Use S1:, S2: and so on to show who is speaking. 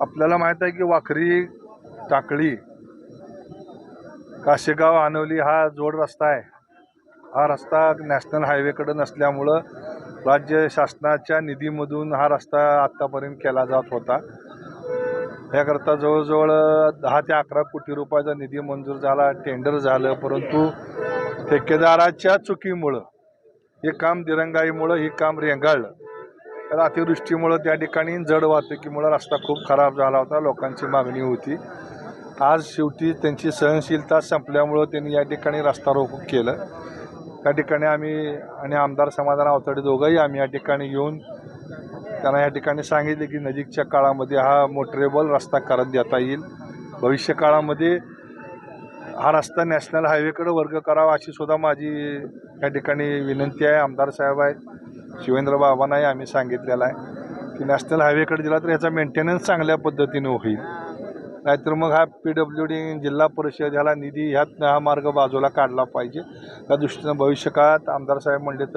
S1: आपल्याला माहीत आहे की वाखरी टाकळी काशेगाव आनवली हा जोड रस्ता आहे. हा रस्ता नॅशनल हायवेकडे नसल्यामुळं राज्य शासनाच्या निधीमधून हा रस्ता आत्तापर्यंत केला जात होता. याकरता जवळजवळ दहा ते अकरा कोटी रुपयाचा निधी मंजूर झाला टेंडर झालं परंतु ठेकेदाराच्या चुकीमुळं हे काम दिरंगाईमुळं हे काम रेंगाळलं. तर अतिवृष्टीमुळं त्या ठिकाणी जड वाहतुकीमुळं रस्ता खूप खराब झाला होता लोकांची मागणी होती. आज शेवटी त्यांची सहनशीलता संपल्यामुळं त्यांनी या ठिकाणी रस्ता रोको केलं. त्या ठिकाणी आम्ही आणि आमदार समाधान अवतडे दोघंही आम्ही या ठिकाणी येऊन त्यांना या ठिकाणी सांगितले की नजीकच्या काळामध्ये हा मोटरेबल रस्ता करत देता येईल. भविष्य काळामध्ये हा रस्ता नॅशनल हायवेकडे वर्ग करावा अशी सुद्धा माझी या ठिकाणी विनंती आहे. आमदार साहेब आहेत. शिवेंद्र बाबांनाही आम्ही सांगितलेलं आहे की नॅशनल हायवेकडे दिला तर याचा मेंटेनन्स चांगल्या पद्धतीने होईल. नाहीतर मग हा पी डब्ल्यू डी जिल्हा परिषद ह्याला निधी ह्यात हा मार्ग बाजूला काढला पाहिजे. त्या दृष्टीनं भविष्यकाळात आमदार साहेब म्हणले तर